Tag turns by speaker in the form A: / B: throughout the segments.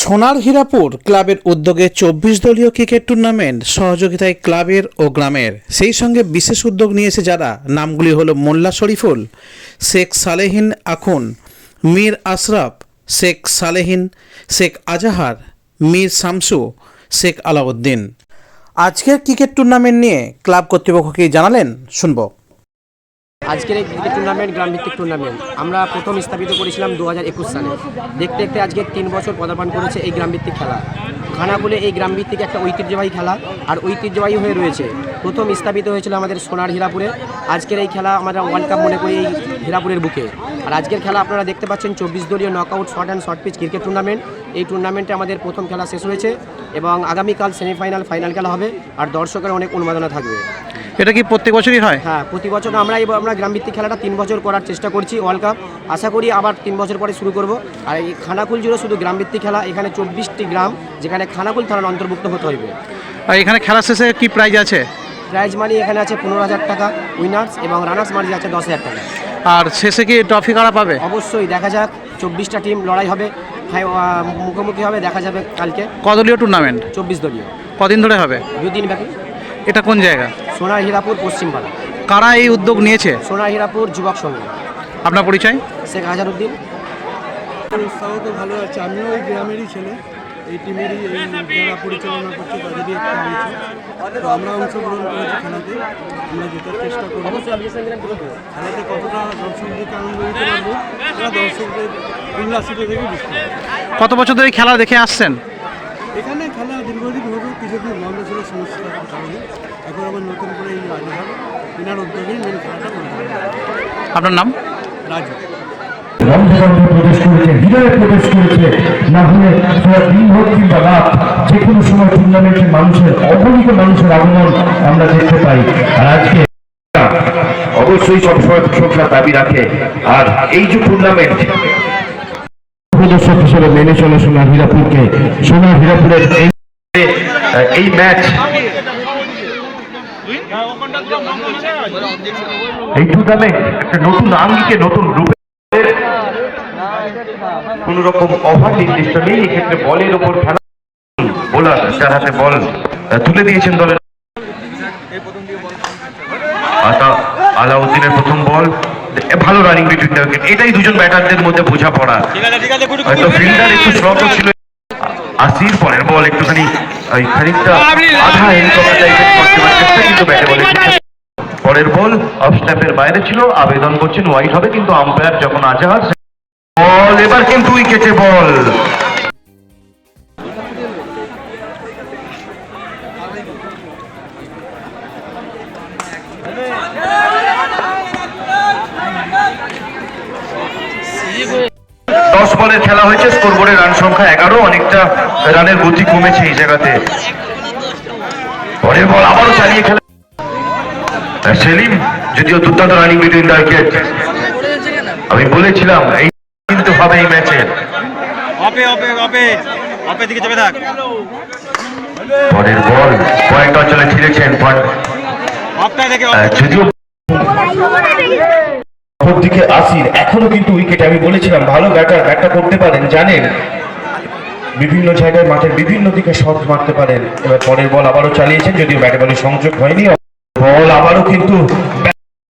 A: সোনার হীরাপুর ক্লাবের উদ্যোগে চব্বিশ দলীয় ক্রিকেট টুর্নামেন্ট সহযোগিতায় ক্লাবের ও গ্রামের। সেই সঙ্গে বিশেষ উদ্যোগ নিয়েছে যারা, নামগুলি হলো মোল্লা শরীফুল, শেখ সালেহিন আখুন, মীর আশরাফ, শেখ সালেহিন, শেখ আজাহার, মীর শামসু, শেখ আলাউদ্দিন। আজকের ক্রিকেট টুর্নামেন্ট নিয়ে ক্লাব কর্তৃপক্ষ কি জানালেন? শুনব।
B: আজকের এই ক্রিকেট টুর্নামেন্ট গ্রামভিত্তিক টুর্নামেন্ট আমরা প্রথম স্থাপিত করেছিলাম দু হাজার একুশ সালে। দেখতে দেখতে আজকে তিন বছর পদার্পণ করেছে এই গ্রামভিত্তিক খেলা। খানাকুলে এই গ্রামভিত্তিক একটা ঐতিহ্যবাহী খেলা, আর ঐতিহ্যবাহী হয়ে রয়েছে। প্রথম স্থাপিত হয়েছিল আমাদের সোনার হীরাপুরে। আজকের এই খেলা আমরা ওয়ার্ল্ড কাপ মনে করি এই হীরাপুরের বুকে। আর আজকের খেলা আপনারা দেখতে পাচ্ছেন চব্বিশ দলীয় knockout short and short pitch cricket tournament এই টুর্নামেন্টে আমাদের প্রথম খেলা শেষ হয়েছে এবং আগামীকাল সেমিফাইনাল ফাইনাল খেলা হবে। আর দর্শকের অনেক উন্মাদনা থাকবে।
A: এটা কি প্রত্যেক বছরই হয়?
B: হ্যাঁ প্রতি বছর আমরা এবার আমরা গ্রামভিত্তিক খেলাটা তিন বছর করার চেষ্টা করছি ওয়ার্ল্ড কাপ আশা করি আবার তিন বছর পরে শুরু করব। আর এই খানাকুল জুড়ে শুধু গ্রামভিত্তিক খেলা এখানে চব্বিশটি গ্রাম যেখানে খানাকুল থানার অন্তর্ভুক্ত হতে হইবে।
A: আর এখানে খেলা শেষে কি প্রাইজ আছে?
B: প্রাইজ মানি এখানে আছে পনেরো হাজার টাকা উইনার্স এবং রানার্স মানি আছে দশ হাজার টাকা।
A: আর শেষে কি ট্রফি কারা পাবে?
B: অবশ্যই দেখা যাক চব্বিশটা টিম লড়াই হবে মুখোমুখি হবে দেখা যাবে কালকে।
A: কদলীয় টুর্নামেন্ট
B: চব্বিশ দলীয়।
A: কদিন ধরে হবে?
B: দুদিন ব্যাপী।
A: এটা কোন জায়গা?
B: সোনার হীরাপুর পশ্চিমপাড়া
A: কারা এই উদ্যোগ নিয়েছে?
B: সোনার হীরাপুর যুবক সংঘ
A: আপনার পরিচয়?
B: শেখ হাজারুদ্দিন
C: উৎসাহ তো ভালো আছে আমিও এই গ্রামেরই ছেলে। এই টিমেরই এই যারা পরিচালনা করছে তাদেরই একটা অংশ। তো আমরা অংশগ্রহণ করেছি খেলাতে আমরা জেতার চেষ্টা করব। খেলাতে কতটা দর্শকদেরকে আনন্দ দিতে পারব দর্শকদের উল্লাসিত থেকে
A: কত বছর ধরে খেলা দেখে আসছেন?
C: এখানে খেলা দীর্ঘদিন হলো কিছুদিন বন্ধ ছিল সমস্যার কারণে এখন আবার নতুন করে এই রাজহার এনার উদ্যোগেই মেন খেলাটা করতে হবে
A: আপনার নাম
C: রাজু
D: রন্ধগন্ধে প্রবেশ করেছে হৃদয়ে প্রবেশ করেছে না হলে দিন হোক কিংবা রাত যে কোনো সময় টুর্নামেন্টে মানুষের অগণিত মানুষের আগমন আমরা দেখতে পাই আর আজকে অবশ্যই সবসময় দাবি রাখে আর এই যে টুর্নামেন্ট প্রদর্শক হিসেবে মেনে চলে সোনার হীরাপুরকে। সোনার হীরাপুরের এই ম্যাচ। এই টুর্নামেন্ট একটা নতুন আঙ্গিকে নতুন রূপে। কোন রকম অভাব নির্দিষ্ট নেই, এক্ষেত্রে বলের ওপর খেলা। বোলার যার হাতে বল তুলে দিয়েছেন দলের। আলাউদ্দিনের প্রথম বল। ভালো রানিং বিটুইন দ্য উইকেট এটাই দুজন ব্যাটারদের মধ্যে বোঝাপড়া। হয়তো ফিল্ডার একটু স্লট ছিল। আসির পরের বল একটুখানি ওই খানিকটা আধা হেলিকপ্টার টাইপের করতে পারছে চেষ্টা কিন্তু ব্যাটে বলে পরের বল অফ স্ট্যাপের বাইরে ছিল আবেদন করছেন ওয়াইড হবে কিন্তু আম্পায়ার যখন আজাহার বল এবার কিন্তু উইকেটে বল দশ বলে খেলা হয়েছে স্কোর বোর্ডের রান সংখ্যা এগারো অনেকটা রানের গতি কমেছে এই জায়গাতে। পরের বল আবারও চালিয়ে খেলা সেলিম যদিও দুর্দান্ত রানিং বিটুইন দ্য উইকেট আমি বলেছিলাম এই কিন্তু হবে এই ম্যাচে
E: অপে অপে অপে অপে দিকে চেপে থাক।
D: পরের বল পয়েন্ট অঞ্চলে ছিঁড়েছেন যদিও দিকে আসির, এখনও কিন্তু উইকেটে আমি বলেছিলাম, ভালো ব্যাটার ব্যাটটা করতে পারেন, জানেন। বিভিন্ন জায়গায় মাঠের বিভিন্ন দিকে শট মারতে পারেন। এবার পরের বল আবারও চালিয়েছেন, যদিও ব্যাটে বলে সংযোগ হয়নি। বল আবারও কিন্তু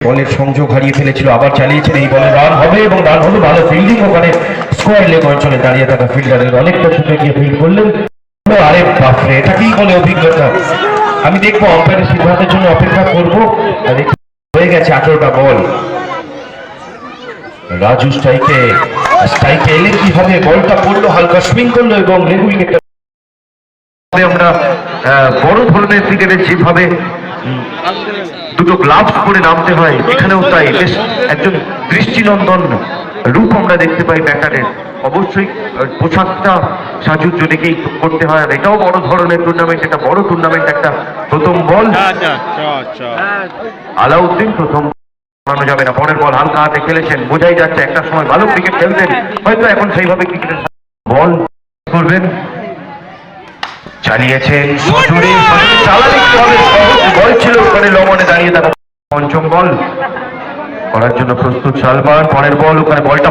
D: বলের সংযোগ হারিয়ে ফেলেছিল, আবার চালিয়েছেন, এই বলে রান হবে এবং রান হলো, ভালো ফিল্ডিং ওখানে স্কোয়ার লেগ অঞ্চলে দাঁড়িয়ে থাকা ফিল্ডারের অনেকটা ছুটে গিয়ে ফিল্ড করলেন। আরে বাপরে, এটা কি বলে অভিজ্ঞতা? আমি দেখব আম্পায়ারের সিদ্ধান্তের জন্য অপেক্ষা করব। হয়ে গেছে আঠেরোটা বল রাজু স্ট্রাইকে স্ট্রাইকে এলে কি হবে বলটা পড়ল হালকা সুইং করল এবং লেগ উইকেটটা আমরা বড় ধরনের ক্রিকেটে যেভাবে দুটো গ্লাভস পরে নামতে হয় এখানেও তাই বেশ একজন দৃষ্টিনন্দন রূপ আমরা দেখতে পাই ব্যাটারের। অবশ্যই পোশাকটা সাজুর জন্যকেই করতে হয় আর এটাও বড় ধরনের টুর্নামেন্ট এটা বড় টুর্নামেন্ট একটা প্রথম বল।
E: আচ্ছা আচ্ছা।
D: আলাউদ্দিন প্রথম বানানো যাবে না। পরের বল হালকা হাতে খেলেছেন। বোঝাই যাচ্ছে একটা সময় ভালো ক্রিকেট খেলতেন। হয়তো এখন সেইভাবে ক্রিকেটের বল করবেন। চালিয়েছেন বল ছিল ওখানে দাঁড়িয়ে পঞ্চম বল। করার জন্য প্রস্তুত সালমান পরের বল ওখানে বলটা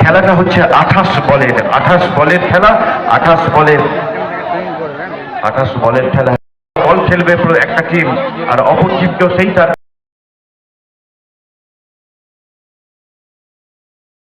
D: খেলাটা হচ্ছে আঠাশ বলের আঠাশ বলের খেলা। আঠাশ বলের আঠাশ বলের খেলা। বল খেলবে একটা টিম আর অপর টিমকেও সেই তার